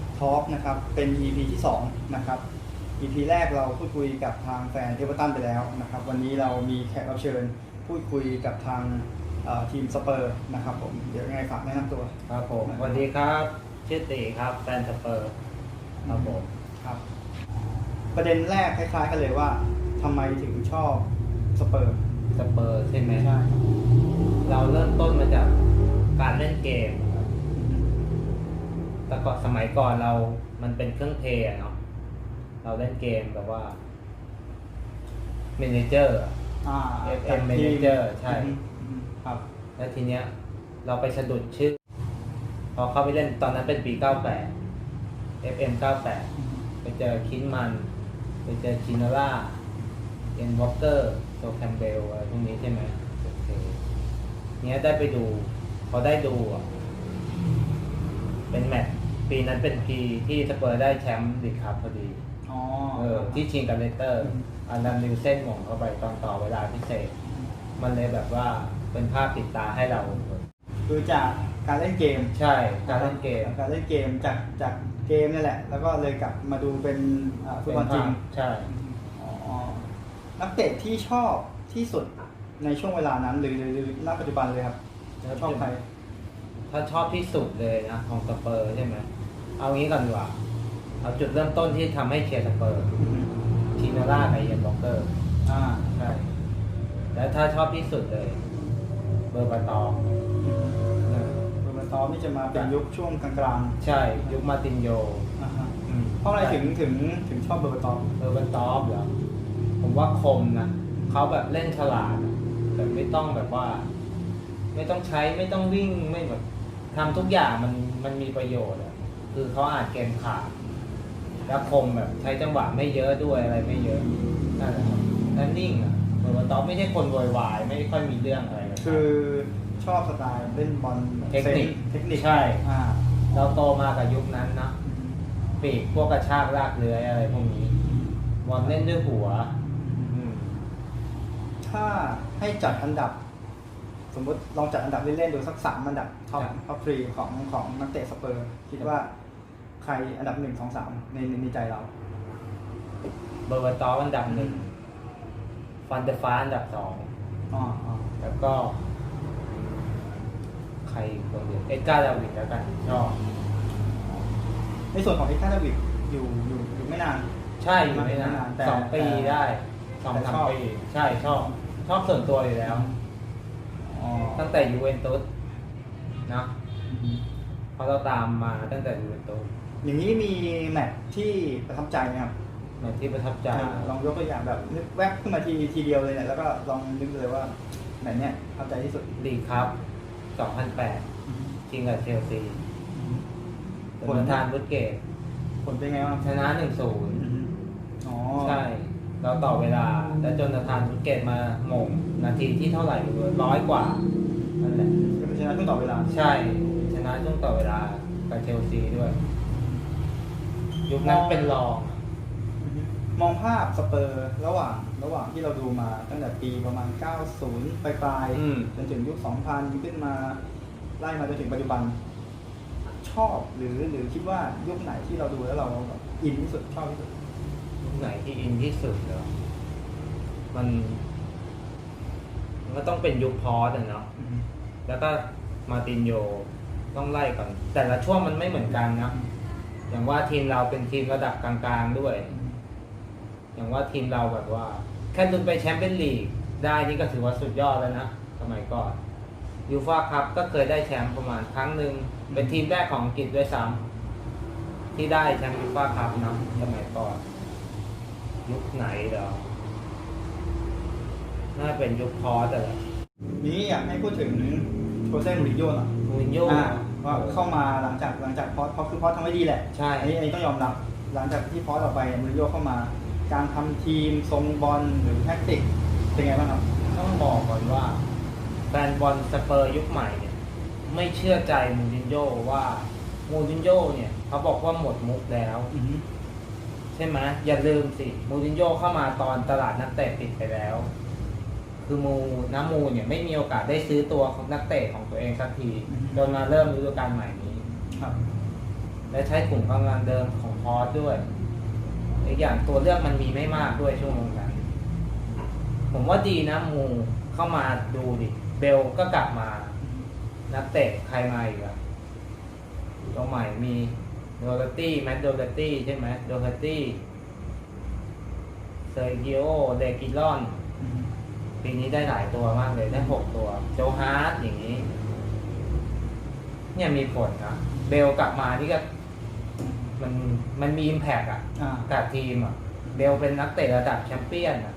P Talk นะครับเป็น EP ที่2นะครับ EP แรกเราพูดคุยกับทางแฟนเทเวอร์ตันไปแล้วนะครับ วันนี้เรามีแขกรับเชิญ พูดคุยกับทางเอ่อทีมสเปอร์นะครับผมเดี๋ยวยังไงฝากแนะนำตัวครับผมสวัสดีครับชื่อตีครับแฟนสเปอร์ครับผมครับ ประเด็นแรกคล้ายๆกันเลยว่าทำไมถึงชอบสเปอร์สเปอร์ใช่ไหมใช่เราเริ่มต้นมาจากการเล่นเกมครับ แต่ก่อนสมัยก่อนเรา มันเป็นเครื่องเพลย์อะเนาะ เราเล่นเกมแบบว่าเมนเจอร์อ่า FM Manager ใช่อืมอืมครับ แล้วทีเนี้ย เราไปสะดุดชื่อ พอเข้าไปเล่นตอนนั้นเป็นปี 98 FM 98 ไปเจอคินมัน ไปเจอชินาร่าเอ็นวอลเกอร์โซแคมเบลอะไรพวกนี้ใช่ไหมโอเคเนี้ยได้ไปดู พอได้ดูอะเป็นแมตช์ ปีนั้นเป็นปีที่สเปอร์ได้แชมป์ลีกครับพอดีอ๋อ เออที่ชิงกับเลสเตอร์ อืม อันดัมนิวเส้นหม่งเข้าไปตอนต่อเวลาพิเศษ มันเลยแบบว่าเป็นภาพติดตาให้เรา คือจากการเล่นเกมใช่การเล่นเกมการเล่นเกมจากจากเกมนี่แหละ แล้วก็เลยกลับมาดูเป็นอ่าฟุตบอลจริงใช่ อ๋อนักเตะที่ชอบที่สุดในช่วงเวลานั้นหรือหรือหรือณปัจจุบันเลยครับชอบใครถ้าชอบที่สุดเลยนะของสเปอร์ใช่ไหม เอางี้ก่อนดีกว่า เอาจุดเริ่มต้นที่ทำให้เชียร์สเปอร์ทีนาร่ากับเอียนบ็อกเกอร์ อ่าใช่แล้วถ้าชอบที่สุดเลย เบอร์บาตองเออโรเบร์ตอนี่จะมาเป็นยุคช่วงกลางใช่ ยุคมาร์ตินโยๆอ่าฮะอืมเพราะอะไรถึงถึงถึงชอบโรเบร์ตอเบอร์บาตองเหรอผมว่าคมนะเขาแบบเล่นฉลาดอะแต่ไม่ต้องแบบว่า ไม่ต้องใช้ไม่ต้องวิ่งไม่แบบทำทุกอย่างมันมันมีประโยชน์อะ คือเขาอ่านเกมขาดแล้วคมแบบใช้จังหวะไม่เยอะด้วยอะไรไม่เยอะนั่นแหละครับแล้วนิ่งอะเหมือนว่าต๊อบไม่ใช่คนโวยวายไม่ค่อยมีเรื่องอะไรเลยคือชอบสไตล์เล่นบอลเทคนิคเทคนิคใช่อ่าเราโตมากับยุคนั้นนะปีกพวกกระชากลากเลื้อยอะไรพวกนี้บอลเล่นด้วยหัวอืมถ้าให้จัดอันดับ สมมติลองจัดอันดับเล่นๆดูสักสามอันดับท็อปท็อปทรีของของนักเตะสเปอร์ คิดว่า ใครอันดับหนึ่งสองสามในในในใจเรา เบอร์บาตออันดับหนึ่งฟันเดอร์ฟ้าอันดับสองอ๋ออ๋อแล้วก็ ใครคนเดียวเอ็ดการ์ดาวิดแล้วกันชอบในส่วนของเอ็กซ์คาร์วิกอยู่อยู่อยู่ไม่นาน ใช่อยู่ไม่นานแต่สองปีแต่ได้สองแต่สามชอบปีใช่ชอบชอบส่วนตัวอยู่แล้วอ๋อตั้งแต่ยูเวนตุสนะเพราะเราตามมาตั้งแต่ยูเวนตุส อย่างนี้มีแมตช์ที่ประทับใจไหมครับแมตช์ที่ประทับใจอ่าลองยกตัวอย่างแบบนึกแวบขึ้นมาทีทีเดียวเลยเนี่ยแล้วก็ลองนึกเลยว่าแมตช์เนี้ยประทับใจที่สุดลีกครับ 2008จริงกับเชลซีเป็นประธานบุตเกตผลเป็นไงบ้างชนะ 1-0 อ๋อใช่ เราต่อเวลา แล้วจนประธานบุตเกตมาหม่งนาทีที่เท่าไหร่ไม่รู้ร้อยกว่านั่นแหละก็เป็นชนะช่วงต่อเวลา ใช่ ชนะช่วงต่อเวลากับเชลซีด้วย ยุคนั้นเป็นรอง มองภาพสเปอร์ระหว่างระหว่างที่เราดูมาตั้งแต่ปีประมาณ 90 ปลายปลายๆอืม จนถึงยุค 2000 ขึ้นมาไล่มาจนถึงปัจจุบัน ชอบหรือหรือคิดว่ายุคไหนที่เราดูแล้วเราแบบอินที่สุดชอบที่สุด ยุคไหนที่อินที่สุดเหรอมัน มันก็ต้องเป็นยุคพอสอะเนาะ แล้วก็มาร์ตินโยต้องไล่ก่อน แต่ละช่วงมันไม่เหมือนกันนะ อย่างว่าทีมเราเป็นทีมระดับกลางๆด้วย อย่างว่าทีมเราแบบว่า แค่ลุ้นไปแชมเปี้ยนลีกได้นี่ก็ถือว่าสุดยอดแล้วนะสมัยก่อนยูฟ่าคัพก็เคยได้แชมป์ประมาณครั้งหนึ่งเป็นทีมแรกของอังกฤษด้วยซ้ำที่ได้แชมป์ยูฟ่าคัพนะสมัยก่อนยุคไหนเหรอน่าเป็นยุคพอสแต่ละนี้อยากให้พูดถึงโจเซ่มูรินโญ่หน่อยมูรินโญ่อ่า ว่าเข้ามาหลังจากหลังจากพอสพอสคือพอสทำไม่ดีแหละใช่ อันนี้อันนี้ต้องยอมรับหลังจากที่พอสออกไปมูรินโญ่เข้ามา การทำทีมทรงบอลหรือแท็กติกเป็นไงบ้างครับ ต้องบอกก่อนว่าแฟนบอลสเปอร์ยุคใหม่เนี่ยไม่เชื่อใจมูรินโญ่ว่ามูรินโญ่เนี่ยเขาบอกว่าหมดมุกแล้ว ใช่ไหมอย่าลืมสิมูรินโญ่เข้ามาตอนตลาดนักเตะปิดไปแล้ว คือมูน้ำมูเนี่ยไม่มีโอกาสได้ซื้อตัวของนักเตะของตัวเองสักทีอือฮึจนมาเริ่มฤดูกาลใหม่นี้ ครับ และใช้กลุ่มกำลังเดิมของพอสด้วยอีกอย่างตัวเลือกมันมีไม่มากด้วยช่วงนั้นผมว่าดีนะมูเข้ามาดูดิ เบลก็กลับมา นักเตะใครมาอีกอะตัวใหม่มีโดลตี้แมตโดลตี้ใช่ไหมโดลตี้เซอร์กิโอเดกิลอนอืม ปีนี้ได้หลายตัวมากเลยได้หกตัว โจฮาร์ดอย่างนี้ เนี่ยมีผลนะเบลกลับมานี่ก็มันมันมีอิมแพกอะอ่า กับทีมอะเบลเป็นนักเตะระดับแชมเปี้ยนอะ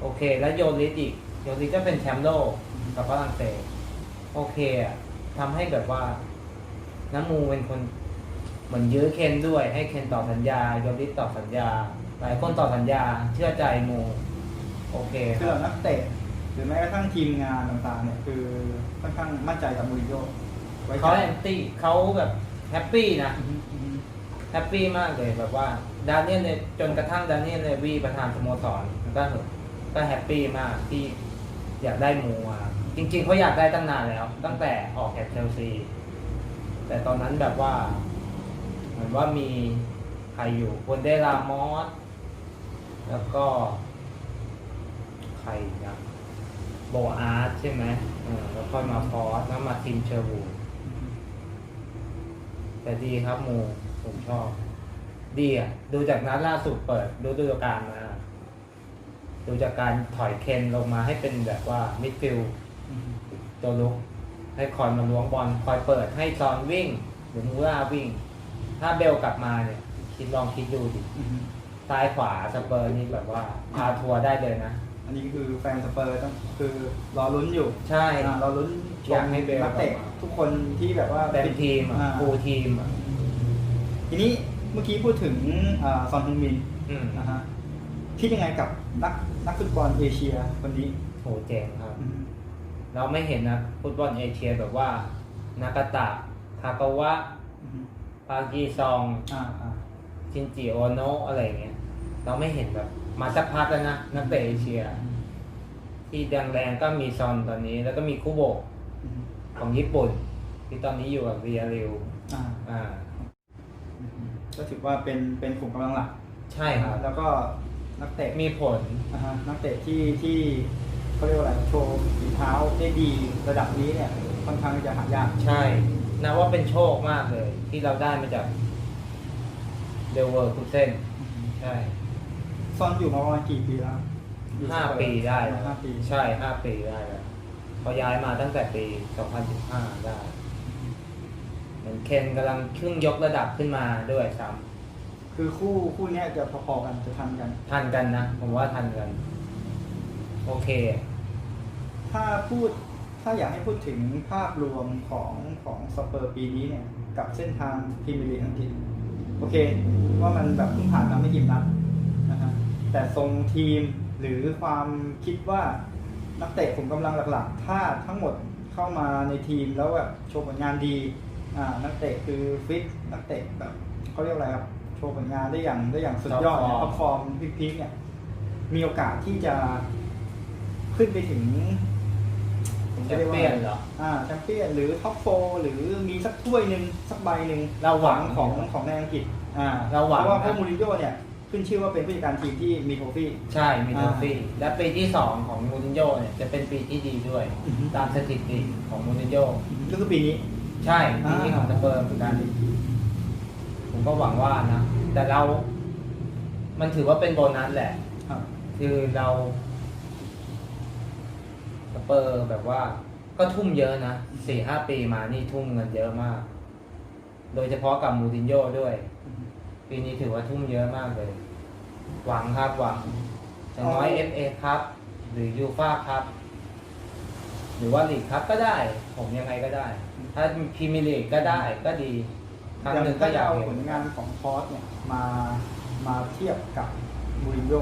โอเค แล้วโยลิสอีกโยลิสก็เป็นแชมป์โลกกับฝรั่งเศสโอเคอะทำให้แบบว่าน้ำมูเป็นคนเหมือนยื้อเคนด้วย ให้เคนต่อสัญญาโยลิสต่อสัญญา หลายคนต่อสัญญา เชื่อใจมู โอเคคือเหล่านักเตะหรือแม้กระทั่งทีมงานต่างๆเนี่ยคือค่อนข้างมั่นใจกับมูรินโญ่ไว้ใจเขาแอนตี้เขาแบบแฮปปี้นะ อืมอืมแฮปปี้มากเลยแบบว่าดานิเอลเนี่ยจนกระทั่งดานิเอลเลวีประธานสโมสรก็ก็แฮปปี้มากที่อยากได้มูมาจริงๆเขาอยากได้ตั้งนานแล้ว ตั้งแต่ออกแจากเชลซี แต่ตอนนั้นแบบว่า เหมือนว่ามีใครอยู่คนเดลามอสแล้วก็ ใครอีกนะโบอาร์ตใช่ไหมเออแล้วค่อยมาฟอสแล้วมาทีมเชอร์วูดแต่ดีครับมูผมชอบ ดีอะ ดูจากนัดล่าสุดเปิดดูดูการมา ดูจากการถอยเคนลงมาให้เป็นแบบว่ามิดฟิลด์อืมตัวลุก ให้คอยมาล้วงบอลคอยเปิดให้ซอนวิ่ง หรือมูราวิ่ง ถ้าเบลกลับมาเนี่ย คิดลองคิดดูดิอืมซ้ายขวาสเปอร์นี่แบบว่าพาทัวร์ได้เลยนะ อันนี้คือแฟนสเปอร์ต้องคือรอลุ้นอยู่ใช่ อ่ารอลุ้นชอยามกให้เบล นักเตะกลับมาทุกคนที่แบบว่าเต็มทีมอะอ่าฟูลทีมอะทีนี้เมื่อกี้พูดถึงอ่าซอนฮึงมินอืมนะฮะคิดยังไงกับนักนักฟุตบอลเอเชียคนนี้โหเจ๋งครับ อืมเราไม่เห็นนะฟุตบอลเอเชียแบบว่านากาตะทากาวะ อืมปากีซอง อ่าอ่า ชินจิโอโนะอะไรอย่างเงี้ย เราไม่เห็นแบบ มาสักพักแล้วนะนักเตะเอเชีย ที่แรงๆก็มีซอนตอนนี้ แล้วก็มีคุโบะอืมของญี่ปุ่น ที่ตอนนี้อยู่กับเรียริวอ่าอ่าอืมก็ถือว่าเป็นเป็นกลุ่มกำลังหลักใช่ครับ แล้วก็นักเตะมีผลนะฮะนักเตะที่ที่เขาเรียกว่าอะไรโชว์ฝีเท้าได้ดีระดับนี้เนี่ยค่อนข้างจะหายาก ใช่นับว่าเป็นโชคมากเลย ที่เราได้มาจากเดลเวอร์คุเซนใช่ ซอนอยู่มาประมาณกี่ปีแล้วอยู่ห้าสเปอร์ปีได้แล้วห้าปีใช่ห้าปีได้แล้วพอย้ายมาตั้งแต่ปี 2015 ได้เหมือนเคนกำลังขึ้นยกระดับขึ้นมาด้วยซ้คือคู่คู่เนี้ยจะพอๆกันจะทันกันำทันกันนะ ผมว่าทันกัน โอเค ถ้าพูดถ้าอยากให้พูดถึงภาพรวมของของสเปอร์ปีนี้เนี่ย กับเส้นทางพรีเมียร์ลีกอังกฤษโอเค ว่ามันแบบเพิ่งผ่านมาไม่กี่นัด นะฮะแต่ทรงทีมหรือความคิดว่านักเตะผมกำลังหลักๆ ถ้าทั้งหมดเข้ามาในทีมแล้วแบบโชว์ผลงานดีอ่านักเตะคือฟิตนักเตะแบบเขาเรียกอะไรครับโชว์ผลงานได้อย่างได้อย่างสุดยอดเนี่ย Top ท็อปฟอร์มพีคๆเนี่ยมีโอกาสที่จะขึ้นไปถึงผมจะเรียกว่าแชมเปี้ยนเหรออ่าแชมเปี้ยนหรือท็อปโฟหรือมีสักถ้วยหนึ่งสักใบหนึ่งเราหวังของของในอังกฤษอ่าเราหวังเพราะว่านะพวกมูรินโญ่เนี่ย ขึ้นชื่อว่าเป็นผู้จัดการทีมที่มีโทฟี่ ใช่มีอ่าโทฟี่และปีที่สองของมูรินโญ่เนี่ยจะเป็นปีที่ดีด้วย อือฮึ ตามสถิติของมูรินโญ่ก็คือปีนี้ ใช่ปีนี้อ่าของสเปอร์เหมือนกัน ผมก็หวังว่านะ แต่เรา มันถือว่าเป็นโบนัสแหละ ครับ คือเราสเปอร์แบบว่า ก็ทุ่มเยอะนะสี่ห้าปีมานี่ทุ่มเงินเยอะมาก โดยเฉพาะกับมูรินโญ่ด้วย ปีนี้ถือว่าทุ่มเยอะมากเลย หวังครับหวังอย่างน้อยเอฟเอครับ หรือยูฟ่าครับ หรือว่าลีกครับก็ได้ ผมยังไงก็ได้ ถ้าพรีเมียร์ลีกก็ได้ก็ดีครั้งอย่างหนึ่งก็ถ้าอจะยากเอาเห็นผลงานของพอสเนี่ยมามาเทียบกับมูรินโญ่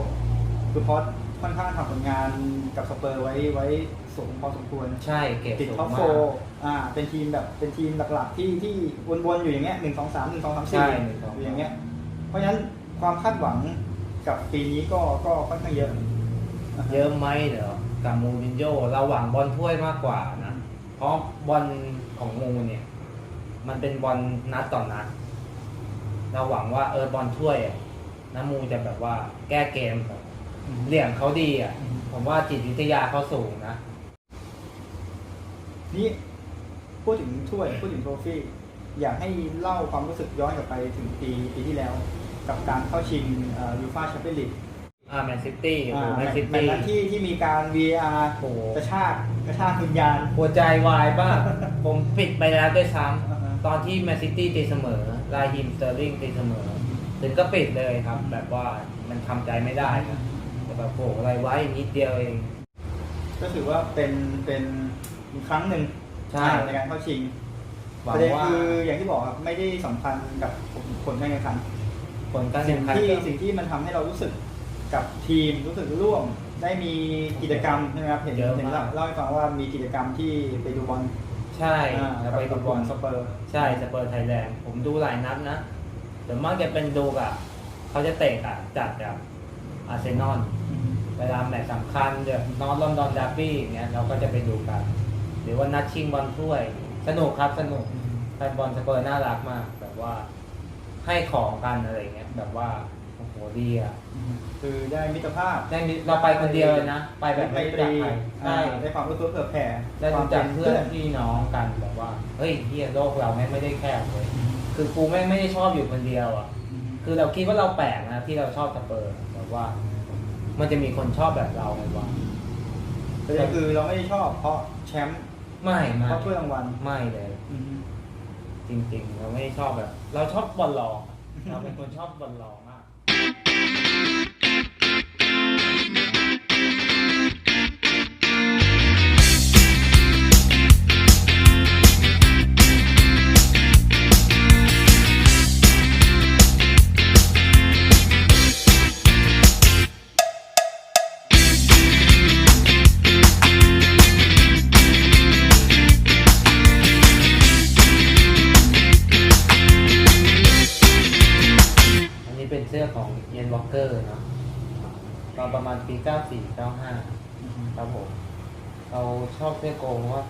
คือพอสค่อนข้างทำผลงานกับสเปอร์ไว้ไว้สูงพอสมควรใช่เกรดติดสูงท็อปมาโฟกอ่าเป็นทีมแบบเป็นทีมหลักๆที่ที่วนๆอยู่อย่างเงี้ยหนึ่งสองสามหนึ่งสองสามใช่สี่หนึ่งสองอยู่อย่างเงี้ยเพราะฉะนั้นความคาดหวัง กับปีนี้ก็ก็ค่อนข้างเยอะเยอะไหมเดี๋ยวกับมูรินโญ่เราหวังบอลถ้วยมากกว่านะ เพราะบอลของมูเนี่ย มันเป็นบอลนัดต่อนนัด เราหวังว่าเออบอลถ้วยอะน้ำมูจะแบบว่าแก้เกมแบบเหลี่ยมเขาดีอะผมว่าจิตวิทยาเขาสูงนะ นี่พูดถึงถ้วยพูดถึงโทรฟี่อยากให้เล่าความรู้สึกย้อนกลับไปถึงปีปีที่แล้ว กับการเข้าชิงยูฟ่าแชมเปี้ยนลีกอ่าแมนซิตี้โอ้โหอ่าแมนซิแมตตี้ช์นั้นที่ที่มีการ VR โอ้โหกระชากกระชากวิญญาณหัวใจวายบ้างผมปิดไปแล้วด้วยซ้อ่าฮะำตอนที่แมนซิตี้ตีเสมอลาฮิมสเตอร์ลิงตีเสมอ ถึงก็ปิดเลยครับ แบบว่ามันทำใจไม่ได้ครับแต่แบบโหอะไรไว้นิดเดียวเอง ก็ถือว่าเป็นเป็นอีกครั้งหนึ่งใช่ในการเข้าชิงหวัปงระเด็นว่าคืออย่างที่บอกครับไม่ได้สำคัญกับผลการแข่งขัน ผลการสิ่แข่งงขันที่ก็สิ่งที่มันทำให้เรารู้สึกกับทีมรู้สึกร่วม ได้มีกิจกรรมใช่ไหมครับเห็นเยอะเห็นมากเล่าให้ฟังว่ามีกิจกรรมที่ไปดูบอลใช่อ่าแล้วไปดูบอลสเปอร์ ใช่สเปอร์ไทยแลนด์ผมดูหลายนัดนะแต่มากจะเป็นดูกับเขาจะเตะกับจัดกับอาร์เซนอลเวลาแมตช์สำคัญเดี๋ยวนอตลอนดอนดาร์บี้อย่างเงี้ยเราก็จะไปดูกัน หรือว่านัดชิงบอลถ้วย สนุกครับสนุก แฟนบอลสเปอร์น่ารักมาก แบบว่า ให้ของกันอะไรเงี้ยแบบว่าโอ้โหดีอะคือได้มิตรภาพได้มีเราไปคนเดียวเลยนะ ไปแบบไม่รู้จักใครอ่าใช่ได้ความรู้ตัวเผื่อแผ่ได้รู้จักเพื่อนพี่น้องกันแบบว่าเฮ้ยเฮียโลกเราแม่งไม่ได้แคบเลยคือกูแม่งไม่ได้ชอบอยู่คนเดียวอะ คือเราคิดว่าเราแปลกนะที่เราชอบสเปอร์แบบว่า มันจะมีคนชอบแบบเราไหมวะประเด็นคือเราไม่ได้ชอบเพราะแชมป์ไม่ไม่เพราะถ้วยรางวัลไม่เลย จริงๆ เราไม่ชอบแบบ เราชอบบอลลองเราเป็นคนชอบบอลลองมาก อนประมาณปี94 95ครับผม เราชอบเสื้อโกงเพราะว่า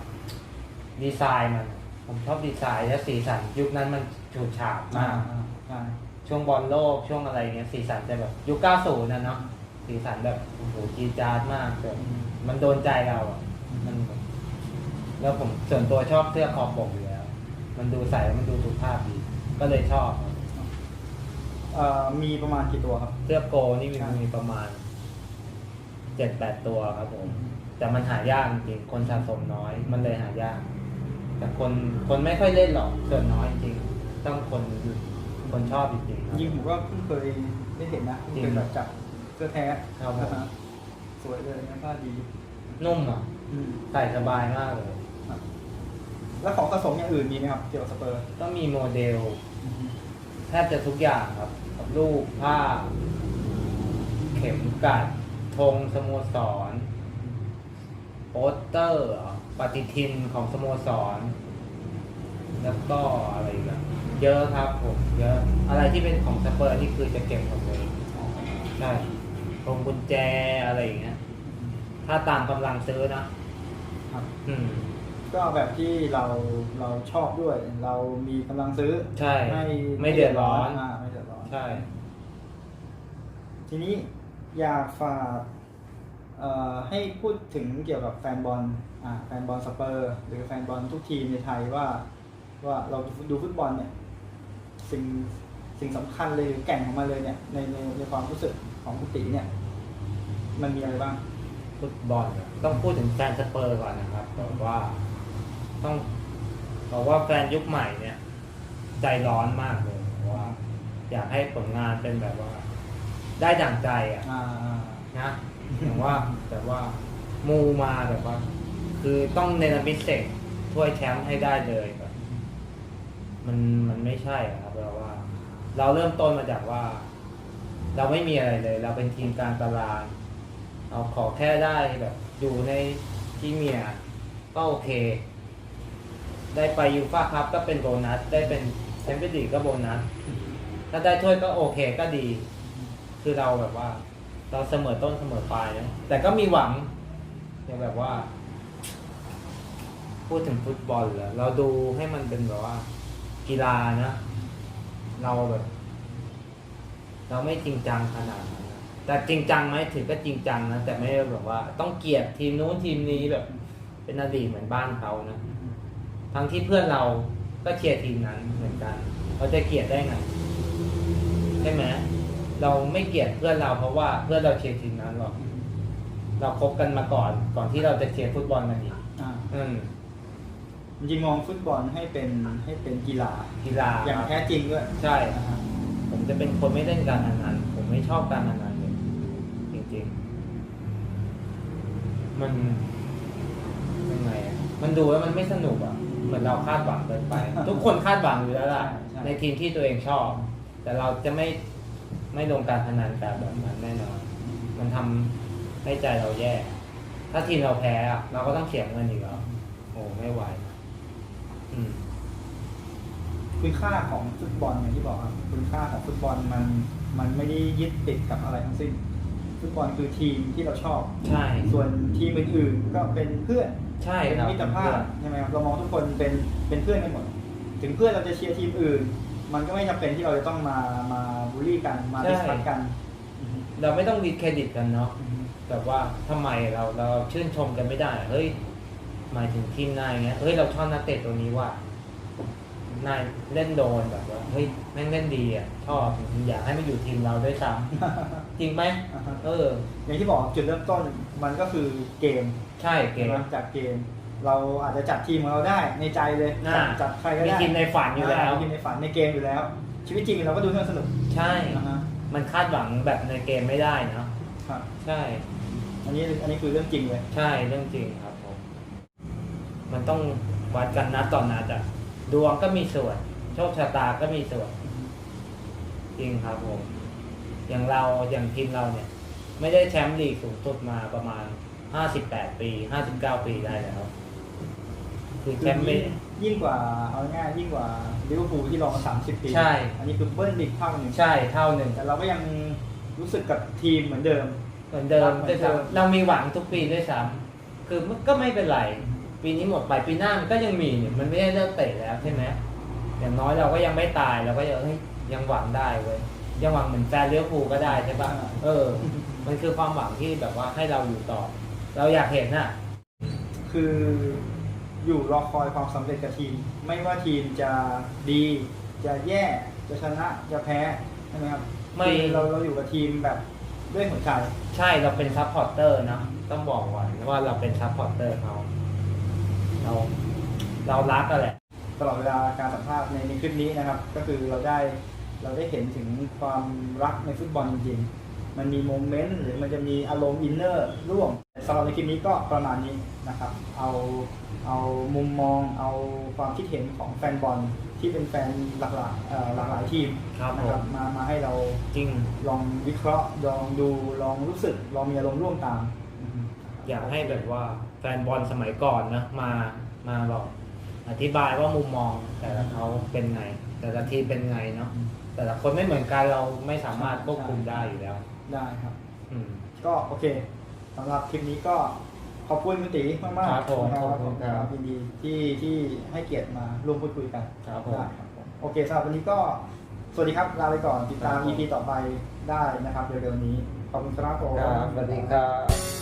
ดีไซน์มัน ผมชอบดีไซน์และสีสัน ยุคนั้นมันฉูดฉาดอ่ามาก ใช่ช่วงบอลโลกช่วงอะไรเงี้ยสีสันจะแบบ ยุค90นะเนาะสีสันแบบโอ้โหจีดจาดมากแบบมันโดนใจเราอะมันแบบแล้วผมส่วนตัวชอบเสื้อคอปกอยู่แล้ว มันดูใส่แล้วมันดูสุภาพดี ก็เลยชอบครับเอ่อมีประมาณกี่ตัวครับ เสื้อโกนี่มีใช่มีประมาณ เจ็ดแปดตัวครับผม แต่มันหายากจริงคนสะสมน้อย มันเลยหายาก แต่คนคนไม่ค่อยเล่นหรอกส่วนน้อยจริง ต้องคนคนชอบจริงๆครับ ยิงผมก็เพิ่งเคยได้เห็นนะเพิ่งเคยแบบจับเสื้อแท้ครับผม นะฮะสวยเลยนะผ้าดีนุ่มอะอืมใส่สบายมากเลย ครับแล้วของสะสมอย่างอื่นมีไหมครับเกี่ยวกับสเปอร์ก็มีโมเดลแทบจะทุกอย่างครับกับรูปภาพเข็มกัดธ งสโมสร โปสเตอร์เหรอปฏิทินของสโมสร แล้วก็อะไรอีกันเยอะครับผมเยอะ อะไรที่เป็นของสเปอร์นี่คือจะเก็บหมดเลยใช่พวงกุญแจอะไรอย่างเงี้ย ถ้าตามกำลังซื้อนะครับ อืม ก็เอาแบบที่เราเราชอบด้วย เรามีกำลังซื้อใช่ไม่ไม่เดือดร้อนาไม่เดือดร้อน ใช่ ทีนี้ อยากฝากให้พูดถึงเกี่ยวกับแฟนบอลแฟนบอลสเปอร์ หรือแฟนบอลทุกทีมในไทยว่า ว่าเราดูฟุตบอลเนี่ย สิ่งสิ่งสำคัญเลยหรือแก่นของมันเลยเนี่ยในในในความรู้สึกของคุณตีเนี่ย มันมีอะไรบ้างฟุตบอลต้องพูดถึงแฟนสเปอร์ก่อนนะครับบอกว่าต้องบอกว่าแฟนยุคใหม่เนี่ย ใจร้อนมากเลยว่า อยากให้ผลงานเป็นแบบว่า ได้ดั่งใจอะอ่านะอย่างว่าแต่ว่ามูมาแบบว่า คือต้องเนรมิตเสกถ้วยแชมป์ให้ได้เลยแบบมันมันไม่ใช่อะครับเราว่า เราเริ่มต้นมาจากว่า เราไม่มีอะไรเลย เราเป็นทีมกลางตารางเราขอแค่ได้แบบอยู่ในทีมเมียร์ก็โอเค ได้ไปยูฟ่าคัพก็เป็นโบนัส ได้เป็นแชมเปี้ยนลีกก็โบนัส ถ้าได้ถ้วยก็โอเคก็ดี คือเราแบบว่า เราเสมอต้นเสมอปลายนะแต่ก็มีหวังอย่างแบบว่า พูดถึงฟุตบอลเหรอเราดูให้มันเป็นแบบว่า กีฬานะ เราแบบ เราไม่จริงจังขนาดนั้นนะแต่จริงจังไหมถือก็จริงจังนะแต่ไม่ได้แบบว่า ต้องเกลียดทีมนู้นทีมนี้แบบ เป็นอดีตเหมือนบ้านเขานะทั้งที่เพื่อนเราก็เชียร์ทีมนั้นเหมือนกันเราจะเกลียดได้ไงใช่ไหม เราไม่เกลียดเพื่อนเราเพราะว่าเพื่อนเราเชียร์ทีมนั้นหรอก เราคบกันมาก่อน ก่อนที่เราจะเชียร์ฟุตบอลกันอีกอ่าอืม จริงๆมองฟุตบอลให้เป็นให้เป็นกีฬากีฬาอย่างแท้จริงด้วยใช่นะฮะผมจะเป็นคนไม่เล่นการพนันผมไม่ชอบการพนันเลยจริงๆ มันยังไงอะมันดูแล้วมันไม่สนุกอะ เหมือนเราคาดหวังเกินไป ทุกคนคาดหวังอยู่แล้วล่ะ ในทีมที่ตัวเองชอบ แต่เราจะไม่ ไม่ลงการพนันแบบแบบนั้นแน่นอน มันทำให้ใจเราแย่ ถ้าทีมเราแพ้อะเราก็ต้องเสียเงินอีกแล้วโอ้ไม่ไหวอืมคุณค่าของฟุตบอลอย่างที่บอกครับคุณค่าของฟุตบอลมันมันไม่ได้ยึดติดกับอะไรทั้งสิ้น ฟุตบอลคือทีมที่เราชอบ ใช่ ส่วนทีมอื่นๆก็เป็นเพื่อนใช่เป็นครับมิตรภาพใช่ไหมครับเรามองทุกคนเป็นเป็นเพื่อนกันหมด ถึงเพื่อนเราจะเชียร์ทีมอื่น มันก็ไม่จำเป็นที่เราจะต้องมามา บูลลี่กันมาดิสคัทกันเราไม่ต้องดีเครดิตกันเนาะแบบว่าทำไมเราเราชื่นชมกันไม่ได้ เฮ้ย หมายถึงทีมนายเงี้ย เฮ้ย เราชอบนักเตะตัวนี้ว่ะนายเล่นโดนแบบว่า เฮ้ย แม่งเล่นดีอะ ชอบอยากให้มาอยู่ทีมเราด้วยซ้ำ จริงไหม อ่าฮะ เออ อย่างที่บอกจุดเริ่มต้นมันก็คือเกมใช่เก่งใช่ไหมจากเกม เราอาจจะจัดทีมของเราได้ในใจเลย อ่า จัดใครก็มีได้ทีมในฝันอยู่แล้ว มีทีมในฝันในเกมอยู่แล้ว ชีวิตจริงเราก็ดูให้มันสนุกใช่ นะฮะมันคาดหวังแบบในเกมไม่ได้เนาะครับใช่ อันนี้อันนี้คือเรื่องจริงเลย ใช่เรื่องจริงครับผม มันต้องวัดกันนัดต่อนนัดอะดวงก็มีส่วน โชคชะตาก็มีส่วน จริงครับผม อย่างเราอย่างทีมเราเนี่ย ไม่ได้แชมป์ลีกสูงสุดมาประมาณห้าสิบแปดปีห้าสิบเก้าปีได้แล้ว คือแชมป์ไม่ ยิ่งกว่าเอาง่ายๆยิ่งกว่าลิเวอร์พูลที่รองมาสามสิบปี ใช่ อันนี้คือเบิ้ลอีกเท่าหนึ่งใช่เท่าหนึ่งแต่เราก็ยังรู้สึกกับทีมเหมือนเดิม เหมือนเดิมเหมืด้อวนยเดิมซ้ำเรามีหวังทุกปีด้วยซ้ำคือมันก็ไม่เป็นไร ปีนี้หมดไปปีหน้ามันก็ยังมีเนี่ยมันไม่ได้เลิกเตะแล้วใช่ไหมอย่างน้อยเราก็ยังไม่ตายเราก็ยังเฮ้ยยังหวังได้เว้ยยังหวังเหมือนแฟนเลี้ยวภูลก็ได้ใช่ปะเออ มันคือความหวังที่แบบว่าให้เราอยู่ต่อ เราอยากเห็นน่ะ คือ อยู่รอคอยความสำเร็จกับทีม ไม่ว่าทีมจะดี จะแย่จะชนะจะแพ้ใช่ไหมครับไม่ คือเราเราอยู่กับทีมแบบด้วยหัวใจ ใช่เราเป็นซัพพอร์ตเตอร์นะต้องบอกก่อนว่าเราเป็นซัพพอร์ตเตอร์เขาเราเรารักกันแหละ ตลอดเวลาการสัมภาษณ์ในในคลิปนี้นะครับ ก็คือเราได้เราได้เห็นถึงความรักในฟุตบอลจริงๆ มันมีโมเมนต์หรือมันจะมีอารมณ์อินเนอร์ร่วมสำหรับในคลิปนี้ก็ประมาณนี้นะครับ เอาเอามุมมองเอาความคิดเห็นของแฟนบอลที่เป็นแฟนหลากหลายเอ่อหลากหลายทีมครับนะผมมามาให้เราจริง ลองวิเคราะห์ลองดูลองรู้สึกลองมีอารมณ์ร่วมตามอยากให้แบบว่าแฟนบอลสมัยก่อนนะมามาบอกอธิบายว่ามุมมองแต่ละเขาเป็นไง แต่ละทีมเป็นไงเนาะแต่ละคนไม่เหมือนกันเราไม่สามารถควบคุมได้อยู่แล้วได้ครับ อืม ก็โอเคสำหรับคลิปนี้ก็ขอบคุณคุณตีมากมากๆครับผมนะขอบคุณครับยินดีที่ที่ให้เกียรติมาร่วมพูดคุยกันครับผม ได้ครับผมโอเคสำหรับวันนี้ก็สวัสดีครับลาไปก่อนติดตามครับผม EP ต่อไปได้นะครับเร็วๆนี้ขอบคุณครับผม ครับสวัสดีครับ